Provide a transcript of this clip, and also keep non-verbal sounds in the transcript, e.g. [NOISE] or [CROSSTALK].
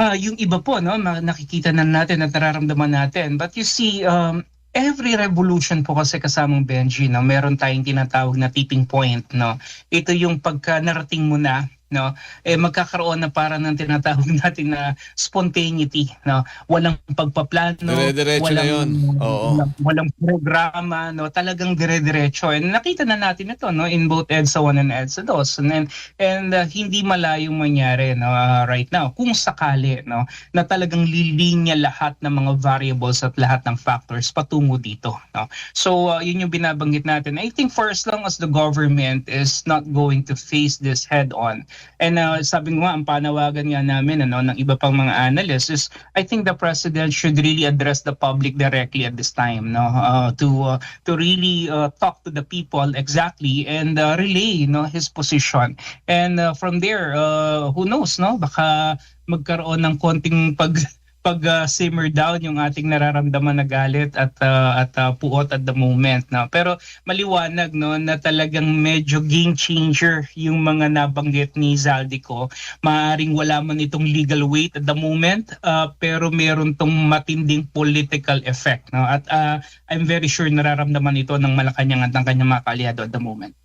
Ah, yung iba po no, nakikita na natin at nararamdaman natin. But you see um every revolution po kasi kasamang Benji, no, meron tayong tinatawag na tipping point, no. Ito yung pagka narating mo na no eh magkakaroon na para ng tinatawag natin na spontaneity no? Walang pagpaplano na walang, yun. Oo. walang walang programa no? Talagang dire-diretso. And nakita na natin ito no? In both EDSA 1 and EDSA 2 and then and uh, hindi malayong mangyari no uh, right now. Kung sakali no? Na talagang lilinya lahat ng mga variables at lahat ng factors patungo dito no? So uh, yun yung binabanggit natin. I think for as long as the government is not going to face this head on and uh, sabi nga ang panawagan nga namin ano ng iba pang mga analysts is i think the president should really address the public directly at this time no? Uh, to uh, to really uh, talk to the people exactly and uh, relay no his position. And uh, from there uh, who knows no? Baka magkaroon ng konting pag [LAUGHS] pag uh, simmer down yung ating nararamdaman na galit at uh, at uh, puot at the moment no? Pero maliwanag no na talagang medyo game changer yung mga nabanggit ni Zaldico maaring wala man itong legal weight at the moment uh, pero meron tong matinding political effect no? At uh, I'm very sure nararamdaman ito ng Malacanang at ng kanyang mga kaalyado at the moment